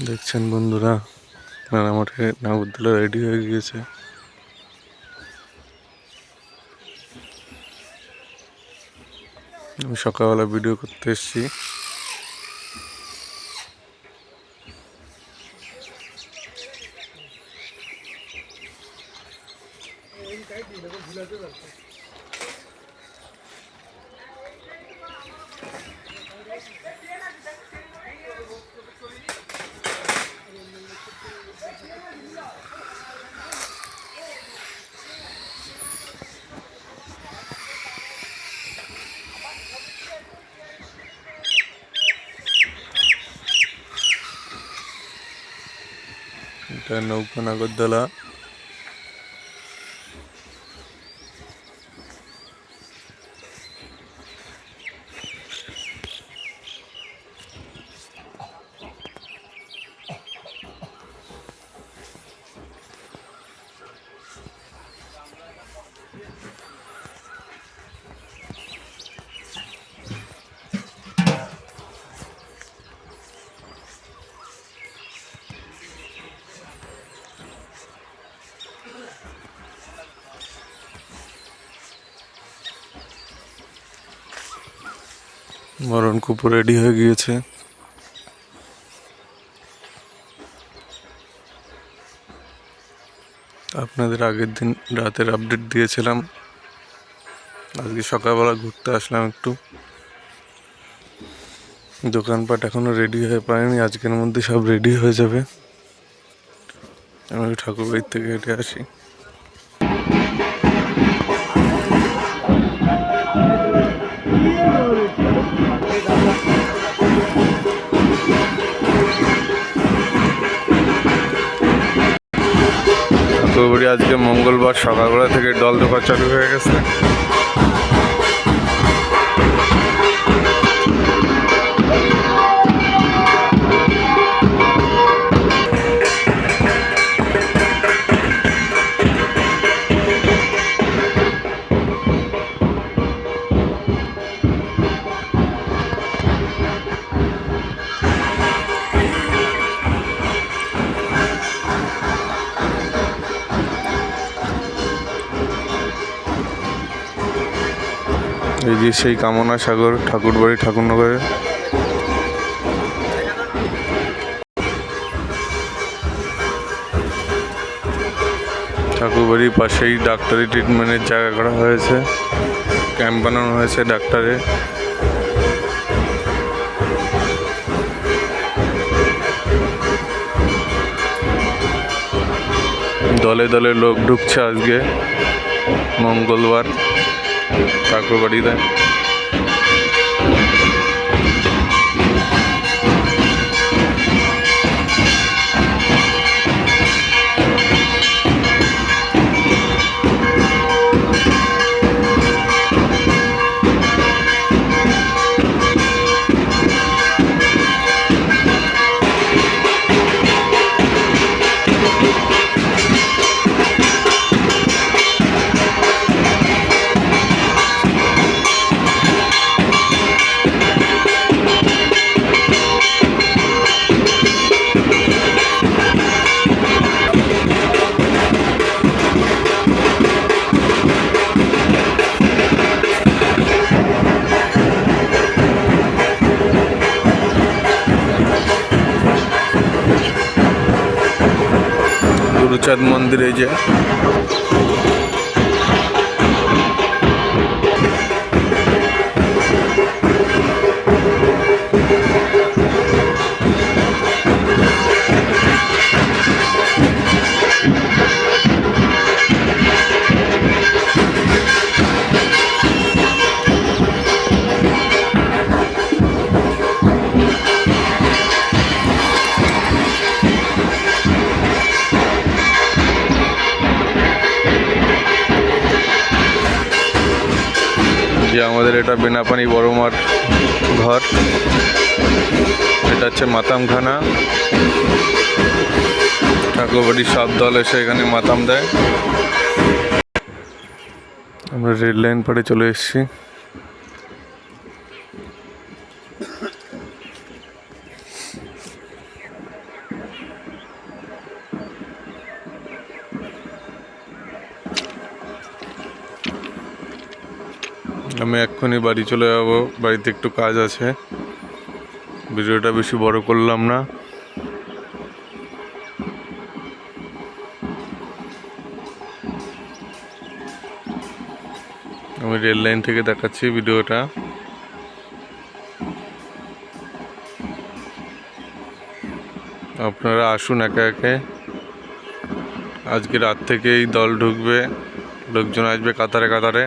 দেখছেন বন্ধুরা মেরামঠে নাগরদোলা রেডি হয়ে গিয়েছে। আমি সকালবেলা ভিডিও করতে এসেছি। এটা নৌকা নাগরদোলা মরণ কুপুর রেডি হয়ে গিয়েছে। আপনাদের আগের দিন রাতের আপডেট দিয়েছিলাম। আজকে সকালবেলা ঘুরতে আসলাম একটু। দোকানপাট এখনও রেডি হয়ে পারেনি আজকের মধ্যে সব রেডি হয়ে যাবে। আমি ঠাকুর বাড়ির থেকে হেঁটে আসি। ঠাকুরবাড়ি আজকে মঙ্গলবার সকালবেলা থেকে ডল দোকান চালু হয়ে গেছে। এই যে সেই কামনা সাগর, ঠাকুরবাড়ি, ঠাকুরনগরে। ঠাকুরবাড়ির পাশেই ডাক্তারি ট্রিটমেন্টের জায়গা করা হয়েছে। ক্যাম্প বানানো হয়েছে ডাক্তারের। দলে দলে লোক ঢুকছে আজকে। মঙ্গলবার। ठाकुर बड़ी का গুরুচাঁদ মন্দিরে যে যে আমাদের এটা বেনাপানি বড় মাঠ ঘর। এটা হচ্ছে মাতামখানা। ঠাকুরবাড়ির সব দল এসে এখানে মাতাম দেয়। আমরা রেল লাইন পরে চলে এসেছি। আমি এক্ষুনি বাড়ি চলে যাব। বাড়িতে একটু কাজ আছে। ভিডিওটা বেশি বড় করলাম না। আমি রেল লাইন থেকে দেখাচ্ছি ভিডিওটা। আপনারা আসুন একে একে। আজকে রাত থেকেই দল ঢুকবে। লোকজন আসবে কাতারে কাতারে।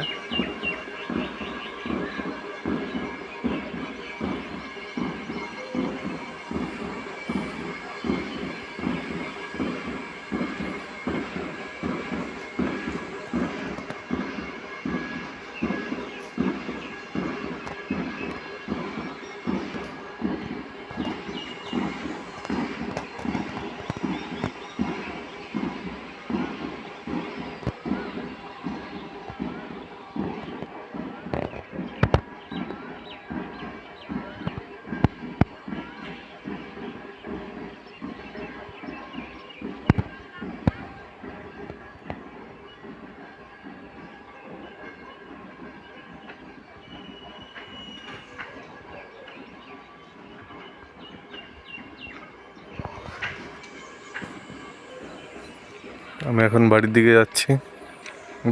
আমি এখন বাড়ির দিকে যাচ্ছি।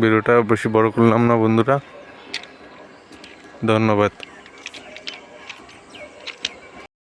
ভিডিওটা বেশি বড় করলাম না বন্ধুরা। ধন্যবাদ।